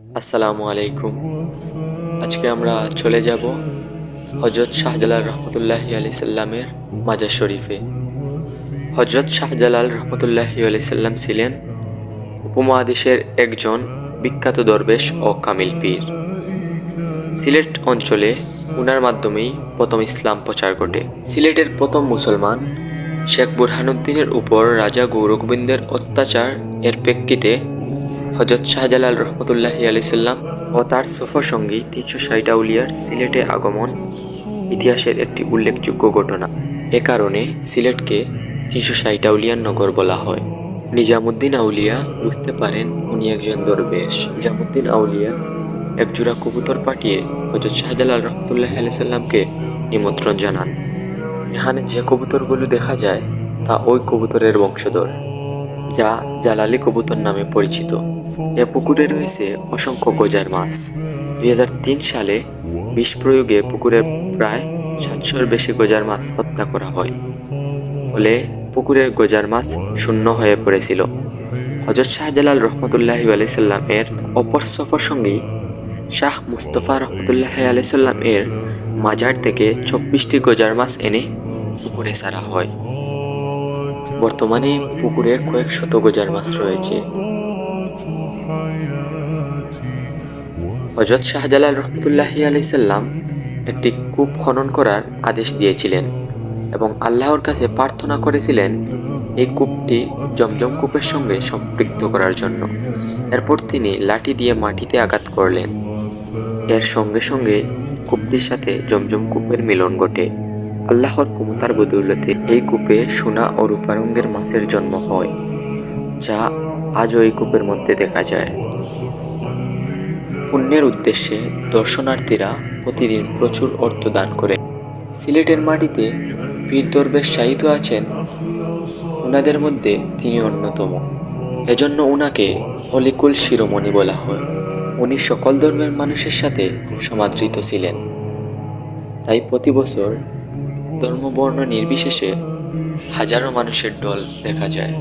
আসসালামু আলাইকুম। আজকে আমরা চলে যাব হজরত শাহজালাল রহমতুল্লাহ আলি সাল্লামের মাজার শরীফে। হজরত শাহজালাল রহমতুল্লাহ আলি সাল্লাম ছিলেন উপমহাদেশের একজন বিখ্যাত দরবেশ ও কামিল পীর। সিলেট অঞ্চলে উনার মাধ্যমেই প্রথম ইসলাম প্রচার ঘটে। সিলেটের প্রথম মুসলমান শেখ বুরহানুদ্দিনের উপর রাজা গৌরগোবিন্দের অত্যাচার এর প্রেক্ষিতে হজরত শাহজালাল রহমতুল্লাহি আলি সাল্লাম ও তার সফর সঙ্গী তিনশো ষাট আউলিয়ার সিলেটে আগমন ইতিহাসের একটি উল্লেখযোগ্য ঘটনা। এ কারণে সিলেটকে তিনশো ষাট আউলিয়ার নগর বলা হয়। নিজামুদ্দিন আউলিয়া বুঝতে পারেন উনি একজন দরবেশ। নিজামুদ্দিন আউলিয়া একজোড়া কবুতর পাঠিয়ে হজরত শাহজালাল রহমতুল্লাহ আলি সাল্লামকে নিমন্ত্রণ জানান। এখানে যে কবুতরগুলো দেখা যায়, তা ওই কবুতরের বংশধর, যা জালালি কবুতর নামে পরিচিত। এ পুকুরে রয়েছে অসংখ্য গজার মাছ। দুই হাজার তিন সালে বিষ প্রয়োগে পুকুরে প্রায় সাতশোর বেশি গজার মাছ হত্যা করা হয়। ফলে পুকুরের গজার মাছ শূন্য হয়ে পড়েছিল। হজরত শাহজালাল রহমতুল্লাহি আলাইসাল্লাম এর অপর সফর সঙ্গী শাহ মুস্তফা রহমতুল্লাহ আলাইসাল্লাম এর মাজার থেকে চব্বিশটি গজার মাছ এনে পুকুরে ছাড়া হয়। বর্তমানে পুকুরে কয়েক শত গজার মাছ রয়েছে। হজরত শাহজালাল রহমতুল্লাহি আলাইসাল্লাম একটি কূপ খনন করার আদেশ দিয়েছিলেন এবং আল্লাহর কাছে প্রার্থনা করেছিলেন এই কূপটি জমজম কূপের সঙ্গে সম্পৃক্ত করার জন্য। এরপর তিনি লাঠি দিয়ে মাটিতে আঘাত করলেন। এর সঙ্গে সঙ্গে কূপটির সাথে জমজম কূপের মিলন ঘটে। আল্লাহর ক্ষমতার বদৌলতে এই কূপে সোনা ও রূপারঙ্গের মাছের জন্ম হয়। যা আজও এই কূপের মধ্যে দেখা যায়। পুণ্যের উদ্দেশ্যে দর্শনার্থীরা প্রতিদিন প্রচুর অর্থ দান করে। সিলেটের মাটিতে পীর দরবেশ শাহিত আছেন উনাদের মধ্যে তিনি অন্যতম। এজন্য উনাকে অলিকুল শিরোমণি বলা হয়। উনি সকল ধর্মের মানুষের সাথে সমাদৃত ছিলেন। তাই প্রতি বছর ধর্মবর্ণ নির্বিশেষে হাজারো মানুষের দল দেখা যায়।